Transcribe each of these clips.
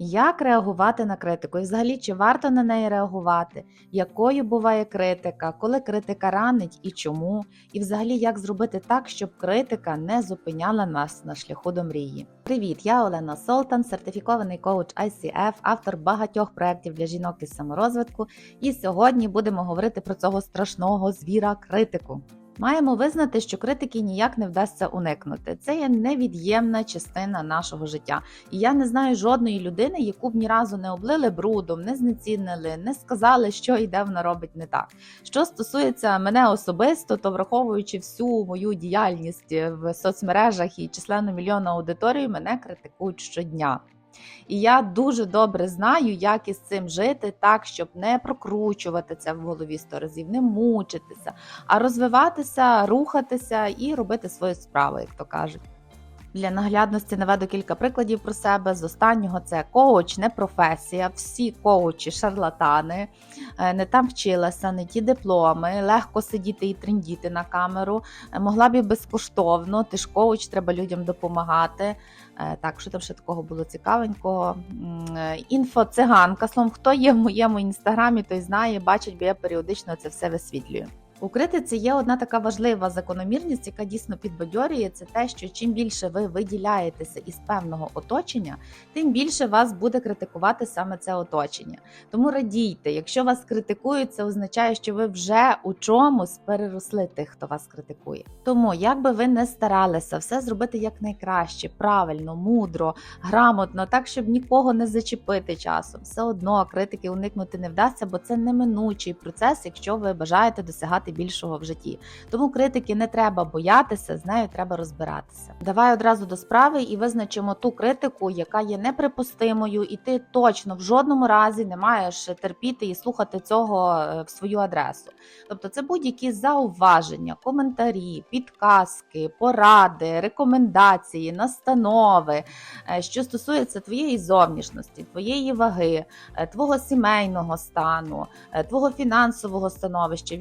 Як реагувати на критику? І взагалі, чи варто на неї реагувати? Якою буває критика, коли критика ранить і чому? І взагалі, як зробити так, щоб критика не зупиняла нас на шляху до мрії? Привіт, я Олена Солтан, сертифікований коуч ICF, автор багатьох проєктів для жінок із саморозвитку. І сьогодні будемо говорити про цього страшного звіра критику. Маємо визнати, що критики ніяк не вдасться уникнути. Це є невід'ємна частина нашого життя. І я не знаю жодної людини, яку б ні разу не облили брудом, не знецінили, не сказали, що і де вона робить не так. Що стосується мене особисто, то враховуючи всю мою діяльність в соцмережах і численну мільйонну аудиторію, мене критикують щодня. І я дуже добре знаю, як із цим жити так, щоб не прокручувати це в голові сто разів, не мучитися, а розвиватися, рухатися і робити свою справу, як то кажуть. Для наглядності наведу кілька прикладів про себе. З останнього це коуч, не професія. Всі коучі, шарлатани, Е, не там вчилася, не ті дипломи, легко сидіти і трендіти на камеру. Е, Могла б і безкоштовно. Ти ж коуч, треба людям допомагати. Е, Так, що там ще такого було цікавенького? Інфо-циганка. Словом, хто є в моєму інстаграмі, той знає, бачить, бо я періодично це все висвітлюю. У критиці є одна така важлива закономірність, яка дійсно підбадьорює, це те, що чим більше ви виділяєтеся із певного оточення, тим більше вас буде критикувати саме це оточення. Тому радійте, якщо вас критикують, це означає, що ви вже у чомусь переросли тих, хто вас критикує. Тому, як би ви не старалися все зробити якнайкраще, правильно, мудро, грамотно, так щоб нікого не зачепити часом, все одно критики уникнути не вдасться, бо це неминучий процес, якщо ви бажаєте досягати більшого в житті. Тому критики не треба боятися, з нею треба розбиратися. Давай одразу до справи і визначимо ту критику, яка є неприпустимою, і ти точно в жодному разі не маєш терпіти і слухати цього е, в свою адресу. Тобто, це будь-які зауваження, коментарі, підказки, поради, рекомендації, настанови, е, що стосуються твоєї зовнішності, твоєї ваги, е, твого сімейного стану, твого фінансового становища,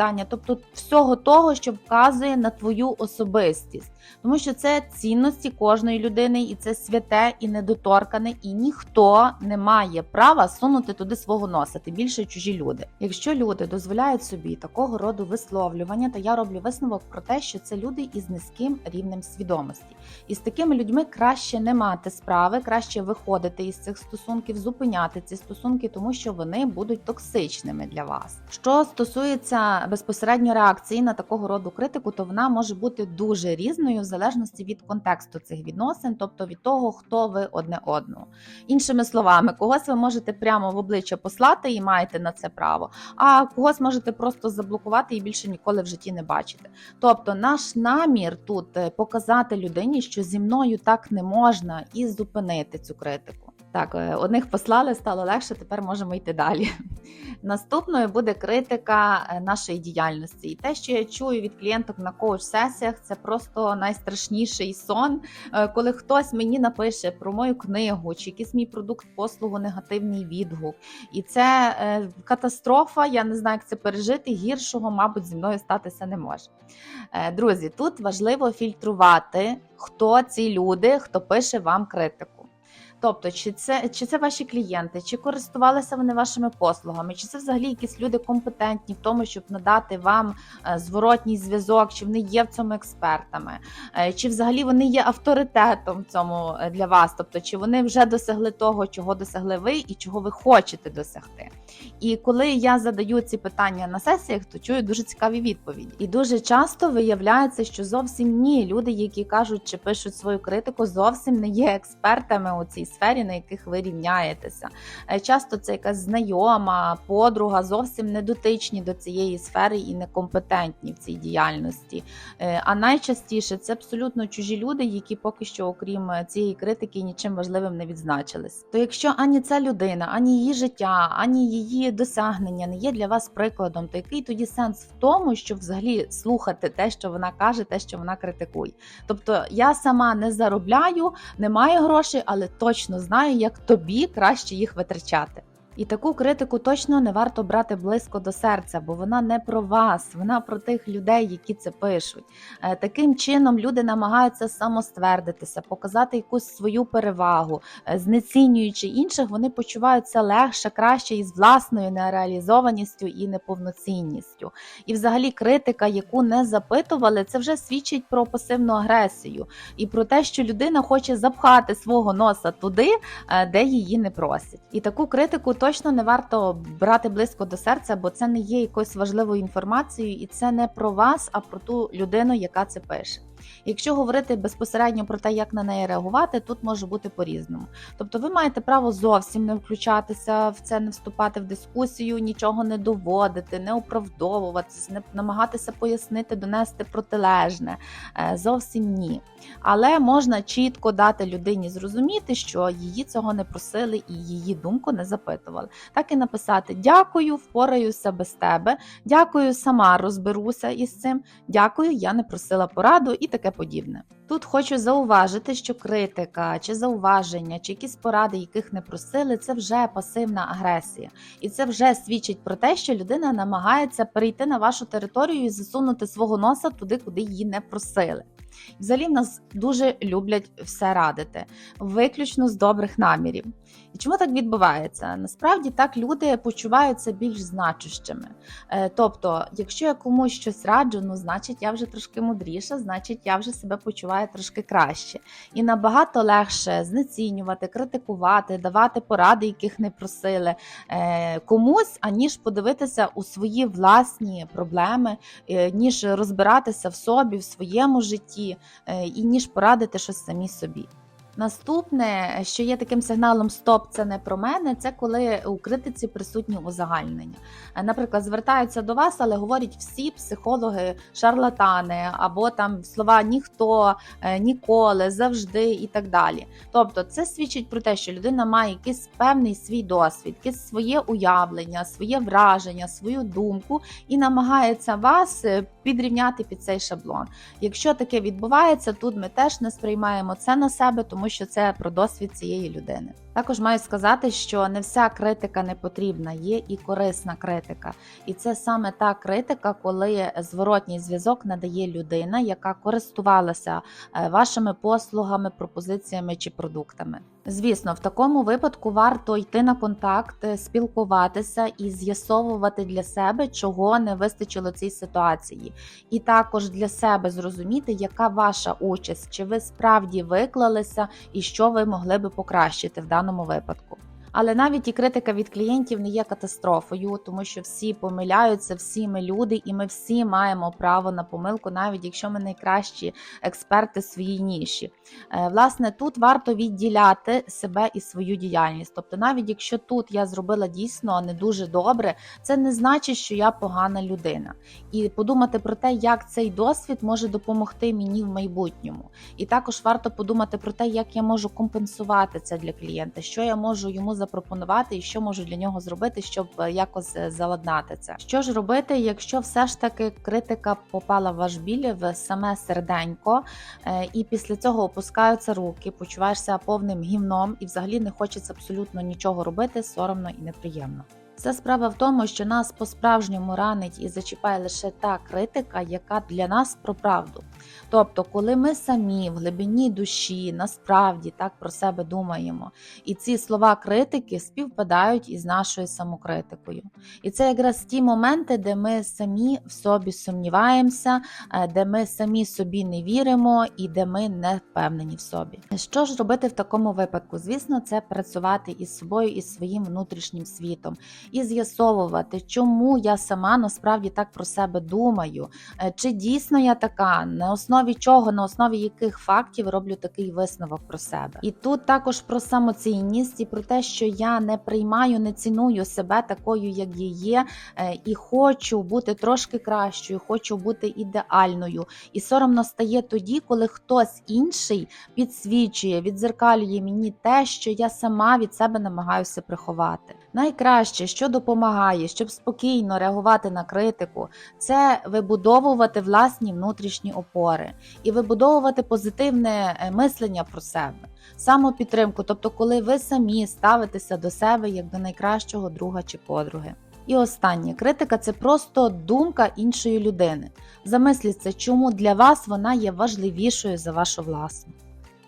віросповідання, тобто всього того, що вказує на твою особистість, тому що це цінності кожної людини, і це святе і недоторкане, і ніхто не має права сунути туди свого носа, тим більше чужі люди. Якщо люди дозволяють собі такого роду висловлювання, то я роблю висновок про те, що це люди із низьким рівнем свідомості, і з такими людьми краще не мати справи, краще виходити із цих стосунків, зупиняти ці стосунки, тому що вони будуть токсичними для вас. Що стосується безпосередньо реакції на такого роду критику, то вона може бути дуже різною в залежності від контексту цих відносин, тобто від того, хто ви одне одного. Іншими словами, когось ви можете прямо в обличчя послати і маєте на це право, а когось можете просто заблокувати і більше ніколи в житті не бачити. Тобто, наш намір тут е, показати людині, що зі мною так не можна, і зупинити цю критику. Так, е, одних послали, стало легше, тепер можемо йти далі. Наступною буде критика е, нашої діяльності. І те, що я чую від клієнток на коуч-сесіях, це просто найстрашніший сон, е, коли хтось мені напише про мою книгу чи якийсь мій продукт, послугу, негативний відгук. І це катастрофа. Я не знаю, як це пережити. Гіршого, мабуть, зі мною статися не може. Друзі, тут важливо фільтрувати, хто ці люди, хто пише вам критику. Тобто, чи це чи це ваші клієнти, чи користувалися вони вашими послугами, чи це взагалі якісь люди компетентні в тому, щоб надати вам е, зворотній зв'язок, чи вони є в цьому експертами, е, чи взагалі вони є авторитетом в цьому е, для вас, тобто чи вони вже досягли того, чого досягли ви і чого ви хочете досягти. І коли я задаю ці питання на сесіях, то чую дуже цікаві відповіді. І дуже часто виявляється, що зовсім ні, люди, які кажуть чи пишуть свою критику, зовсім не є експертами у цій сфері, на яких ви рівняєтеся. Е, Часто це якась знайома, подруга, зовсім не дотичні до цієї сфери і некомпетентні в цій діяльності. Е, А найчастіше це абсолютно чужі люди, які поки що, окрім е, цієї критики, нічим важливим не відзначились. То якщо ані ця людина, ані її життя, ані її досягнення не є для вас прикладом, то який тоді сенс в тому, щоб взагалі слухати те, що вона каже, те, що вона критикує? Тобто я сама не заробляю, не маю грошей, але точно знаю, як тобі краще їх витрачати. І таку критику точно не варто брати близько до серця, бо вона не про вас, вона про тих людей, які це пишуть. Е, Таким чином люди намагаються самоствердитися, показати якусь свою перевагу, Е, знецінюючи інших, вони почуваються легше, краще із власною нереалізованістю і неповноцінністю. І, взагалі, критика, яку не запитували, це вже свідчить про пасивну агресію і про те, що людина хоче запхати свого носа туди, е, де її не просять. І таку критику точно не варто брати близько до серця, бо це не є якоюсь важливою інформацією, і це не про вас, а про ту людину, яка це пише. Якщо говорити безпосередньо про те, як на неї реагувати, тут може бути по-різному. Тобто, ви маєте право зовсім не включатися в це, не вступати в дискусію, нічого не доводити, не оправдовуватися, не намагатися пояснити, донести протилежне. Е, Зовсім ні. Але можна чітко дати людині зрозуміти, що її цього не просили і її думку не запитували. Так і написати: Дякую, впораюся без тебе. Дякую, сама розберуся із цим. Дякую, я не просила пораду і таке подібне. Тут хочу зауважити, що критика чи зауваження, чи якісь поради, яких не просили, це вже пасивна агресія, і це вже свідчить про те, що людина намагається перейти на вашу територію і засунути свого носа туди, куди її не просили. Взагалі в нас дуже люблять все радити, виключно з добрих намірів. І чому так відбувається? Насправді так люди почуваються більш значущими. Е, Тобто, якщо я комусь щось раджу, ну значить я вже трошки мудріша, значить я вже себе почуваю трошки краще. І набагато легше знецінювати, критикувати, давати поради, яких не просили е, комусь, аніж подивитися у свої власні проблеми, е, ніж розбиратися в собі, в своєму житті, і ніж порадити щось самі собі. Наступне, що є таким сигналом Стоп, це не про мене, це коли у критиці присутні узагальнення. Наприклад, звертаються до вас, але говорять всі психологи, шарлатани, або там слова ніхто, е, ніколи, завжди і так далі. Тобто, це свідчить про те, що людина має якийсь певний свій досвід, якесь своє уявлення, своє враження, свою думку і намагається вас е, підрівняти під цей шаблон. Якщо таке відбувається, тут ми теж не сприймаємо це на себе, тому що це про досвід цієї людини. Також маю сказати, що не вся критика не потрібна, є і корисна критика. І це саме та критика, коли зворотній зв'язок надає людина, яка користувалася е, вашими послугами, пропозиціями чи продуктами. Звісно, в такому випадку варто йти на контакт, е, спілкуватися і з'ясовувати для себе, чого не вистачило цій ситуації, і також для себе зрозуміти, яка ваша участь, чи ви справді виклалися і що ви могли би покращити в даному випадку. Але навіть і критика від клієнтів не є катастрофою, тому що всі помиляються, всі ми люди, і ми всі маємо право на помилку, навіть якщо ми найкращі експерти своїй ніші. Е, Власне, тут варто відділяти себе і свою діяльність. Тобто, навіть якщо тут я зробила дійсно не дуже добре, це не значить, що я погана людина. І подумати про те, як цей досвід може допомогти мені в майбутньому. І також варто подумати про те, як я можу компенсувати це для клієнта, що я можу йому запропонувати і що можу для нього зробити, щоб е, якось е, заладнати це. Що ж робити, якщо все ж таки критика попала в ваш біль в саме серденько, е, і після цього опускаються руки, почуваєшся повним гівном, і взагалі не хочеться абсолютно нічого робити, соромно і неприємно. Це справа в тому, що нас по-справжньому ранить і зачіпає лише та критика, яка для нас про правду. Тобто, коли ми самі в глибині душі насправді так про себе думаємо, і ці слова критики співпадають із нашою самокритикою. І це якраз ті моменти, де ми самі в собі сумніваємося, е, де ми самі собі не віримо і де ми не впевнені в собі. Що ж робити в такому випадку? Звісно, це працювати із собою і своїм внутрішнім світом і з'ясовувати, чому я сама насправді так про себе думаю, Е, чи дійсно я така, на основі чого, на основі яких фактів роблю такий висновок про себе. І тут також про самоцінність і про те, що я не приймаю, не ціную себе такою, як я є, е, і хочу бути трошки кращою, хочу бути ідеальною. І соромно стає тоді, коли хтось інший підсвічує, відзеркалює мені те, що я сама від себе намагаюся приховати. Найкраще, що що допомагає, щоб спокійно реагувати на критику, це вибудовувати власні внутрішні опори і вибудовувати позитивне е, мислення про себе, самопідтримку, тобто, коли ви самі ставитеся до себе як до найкращого друга чи подруги. І останнє критика це просто думка іншої людини. Замисліться, чому для вас вона є важливішою за вашу власну.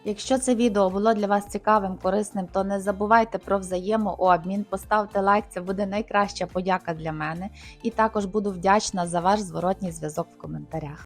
Якщо це відео було для вас цікавим, корисним, то не забувайте про взаємообмін, поставте лайк, це буде найкраща подяка для мене. І також буду вдячна за ваш зворотній зв'язок в коментарях.